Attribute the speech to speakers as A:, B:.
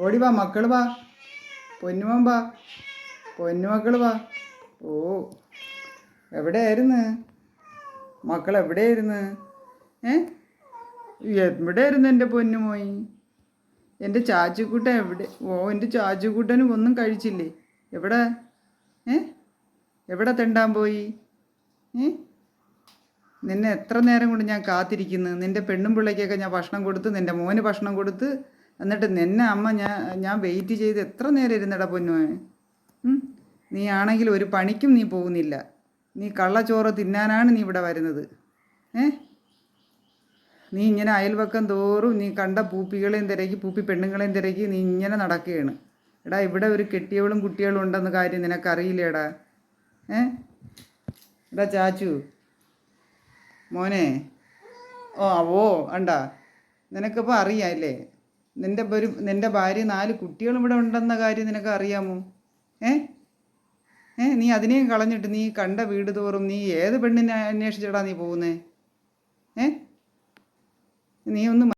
A: ഓടി വാ മക്കൾ വാ. പൊന്നുമോൻ വാ. പൊന്നുമക്കൾ വാ. ഓ എവിടെയായിരുന്നു? മക്കൾ എവിടെയായിരുന്നു? ഏ? എവിടെയായിരുന്നു എന്റെ പൊന്നുമോയി എന്റെ ചാച്ചുക്കൂട്ടൻ എവിടെ? ഓ എന്റെ ചാച്ചുക്കൂട്ടനും ഒന്നും കഴിച്ചില്ലേ? എവിടെ? ഏ? എവിടെ തെണ്ടാൻ പോയി? ഏ? നിന്നെ എത്ര നേരം കൊണ്ട് ഞാൻ കാത്തിരിക്കുന്നു? നിന്റെ പെണ്ണും പിള്ളയ്ക്കൊക്കെ ഞാൻ ഭക്ഷണം കൊടുത്ത് നിന്റെ മോന് ഭക്ഷണം കൊടുത്ത് എന്നിട്ട് നിന്നെ അമ്മ ഞാൻ ഞാൻ വെയിറ്റ് ചെയ്ത് എത്ര നേരം ഇരുന്നടാ പൊന്നുമേ? നീ ആണെങ്കിൽ ഒരു പണിക്കും നീ പോകുന്നില്ല. നീ കള്ളച്ചോറ് തിന്നാനാണ് നീ ഇവിടെ വരുന്നത്. ഏ? നീ ഇങ്ങനെ അയൽവക്കം തോറും നീ കണ്ട പൂപ്പികളെയും തിരക്കി പൂപ്പി പെണ്ണുങ്ങളെയും തിരക്കി നീ ഇങ്ങനെ നടക്കുകയാണ്. എടാ ഇവിടെ ഒരു കെട്ടിയവളും കുട്ടികളും ഉണ്ടെന്ന കാര്യം നിനക്കറിയില്ലേടാ? ഏ? എടാ ചാച്ചു. മോനെ. ഓ അവോ അണ്ടാ നിനക്കിപ്പോൾ അറിയാം അല്ലേ? നിന്റെ ഒരു നിന്റെ ഭാര്യ നാല് കുട്ടികളും ഇവിടെ ഉണ്ടെന്ന കാര്യം നിനക്ക് അറിയാമോ ഏ? ഏ നീ അതിനെയും കളഞ്ഞിട്ട് നീ കണ്ട വീട് തോറും നീ ഏത് പെണ്ണിനെ അന്വേഷിച്ചിടാ നീ പോകുന്നേ? ഏ? നീ ഒന്ന്